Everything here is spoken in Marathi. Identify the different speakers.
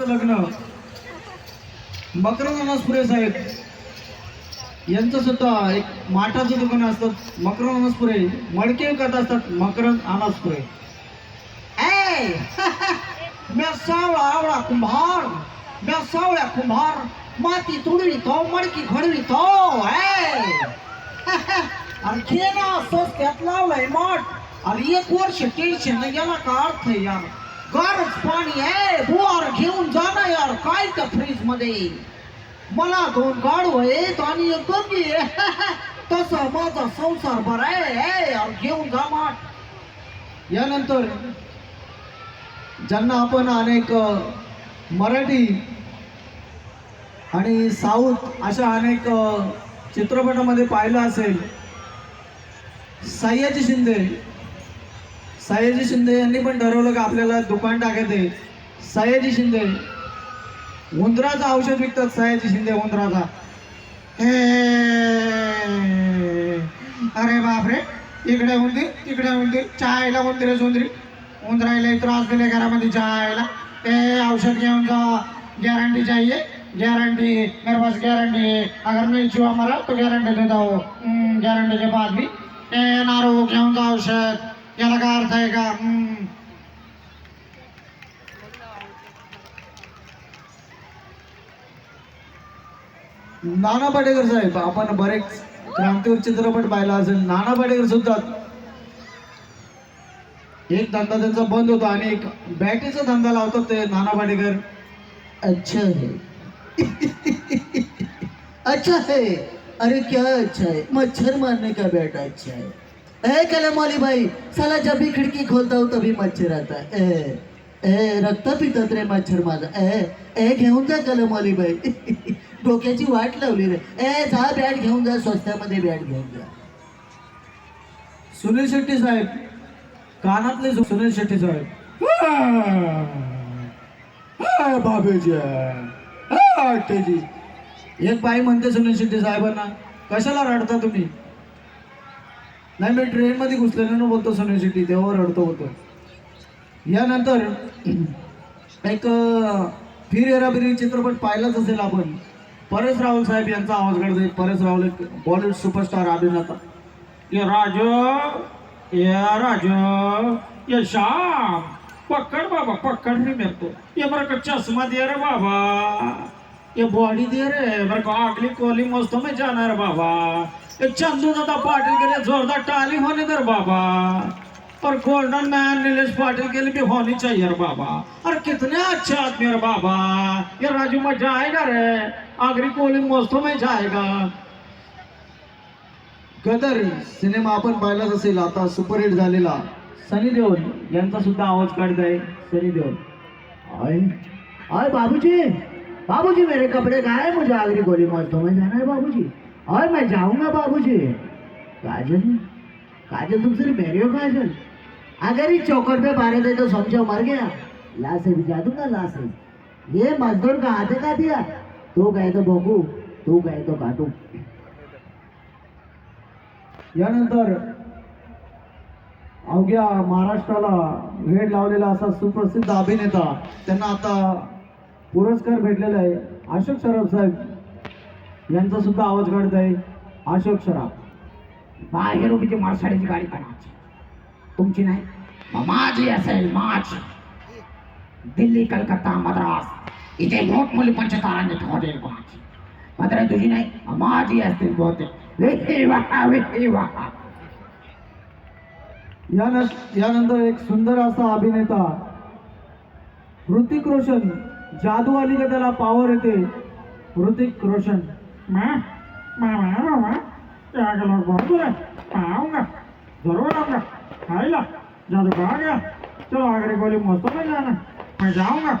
Speaker 1: लग्न. मकरंद अनासपुरे साहेब. यांचं सुद्धा एक माठाचं दुकान असतात मकरंद अनासपुरे मडके विकत असतात मकरंद अनासपुरे. म्या सावळा आवळा कुंभार. म्या सावळ्या कुंभार. माती तुडवितो मडकी घडवितो तो. अरे घे ना त्यात लावलाय माठ. अरे एक वर्ष टेन्शन गेला का अर्थ आहे यार? गरज पाणी आहे बुवार घेऊन जा ना यार काय त्या फ्रीजमध्ये मला दोन गाडू आहेत आणि एक दोघी तसा माझा संसार बरा आहे. यार घेऊन जा माठ. यानंतर ज्यांना आपण अनेक मराठी आणि साऊथ अशा अनेक चित्रपटामध्ये पाहिलं असेल सह्याजी शिंदे सयाजी शिंदे यांनी पण ठरवलं की आपल्याला दुकान टाकायचं आहे. सयाजी शिंदे. उंदराचं औषध विकतात सयाजी शिंदे उंदराचा. हे, अरे बापरे. इकडे उंदीर तिकडे उंदीर चायला उंदीरच उंदरी उंदरायला त्रास दिले घरामध्ये चायला. ते औषध घेऊन जा. गॅरंटी चाहिए. गारंटी मेरे पास गारंटी है. अगर नहीं छुआ मरा तो गारंटी देता हो. गारंटी के बाद भी. ए नारो घेऊन जा औषध. याला काय अर्थ आहे का नाना पाटेकर साहेब आपण बरेच क्रांतीवर चित्रपट पाहिला असेल. नाना पाटेकर सुद्धा एक धंदा त्यांचा बंद होता आणि एक बॅटरीचा धंदा लावतात ते नाना पाटेकर.
Speaker 2: अच्छा है अच्छा है अरे क्या अच्छा है मच्छर मारने का बैट अच्छा है ए कलम वाली भाई साला जब भी खिड़की खोलता हूँ तभी मच्छर आता है। ए ए रक्त पितात रे मच्छर माझा। ए ए घेऊन जा कलम वाली बाई। डोक्याची वाट लावली रे। ए जा बॅट घेऊन जा स्वस्त्यामध्ये बॅट घेऊन जा.
Speaker 1: सुनील शेट्टी साहेब कानातले सु- सुनील शेट्टी साहेब. बाबेजी एक बाई म्हणते सुनील शेट्टी साहेबांना कशाला रडता तुम्ही? नाही मी ट्रेनमध्ये मध्ये बोलतो सुनील शेट्टी तेव्हा रडतो होतो. यानंतर एक फिर हेराफेरी चित्रपट पाहिलाच असेल आपण. परेश रावल साहेब यांचा आवाज काढतोय. परेश रावल एक बॉलिवूड सुपरस्टार अभिनेता. ये राजू ये राजू ये श्याम पकड़ बाबा पकड़ मी मेरे ये बरं का चश्मा दे रे बाबा. ये बॉडी दे रे. बरं का आगली कोली मस्त मी जाणार बाबा. ये चंदू दादा पाटिल के लिए जोरदार ताली होने दे रे बाबा. और गोल्डन मैन नीलेश पाटिल के लिए भी होनी चाहिए बाबा. और कितने अच्छे आदमी रे बाबा. ये राजू मजा आएगा रे. आगरी कोली मस्तों में जाएगा. गदर सिनेमा आपण पाहिलाच असेल आता सुपरहिट झालेला. सनी देओल यांचा सुद्धा आवाज काढत आहे. सनी देओल.
Speaker 2: आए आए बाबूजी. बाबूजी मेरे कपड़े है मुझे आगरी गोली मौतों में जाना है बाबूजी. और मैं जाऊंगा बाबूजी. काजल काजल तुम सिर्फ मेरे हो काजल अगर इस चौकट पे मारे थे तो समझो मर गया. ला से भिजा दूंगा ला से ये मजदूर का हाथ का दिया? तू गए तो भोगू तू गए तो काटू.
Speaker 1: यानंतर अवघ्या महाराष्ट्राला वेळ लावलेला असा सुप्रसिद्ध अभिनेता त्यांना आता पुरस्कार भेटलेला आहे. अशोक सराफ साहेब यांचा सुद्धा आवाज काढत आहे. अशोक सराफ.
Speaker 2: बाहेर उभीची माणसाडीची गाडी काढायची. तुमची नाही माझी असेल माझी. दिल्ली कलकत्ता मद्रास. इथे मोठमोठी पंचतारांनी हॉटेल कोणाची मात्र तुझी नाही माझी असतील बहुतेक.
Speaker 1: यानंतर एक सुंदर असा अभिनेता. ऋतिक रोशन. जादू आली का त्याला पावर येते? ऋतिक रोशन.
Speaker 3: मैं मैं मैं मैं मैं क्या के लोग बहुत दूर है मैं आऊँगा जरूर आऊँगा आइला जादू कहा गया चलो आगरी गोली मौसम में जाना है। मैं जाऊँगा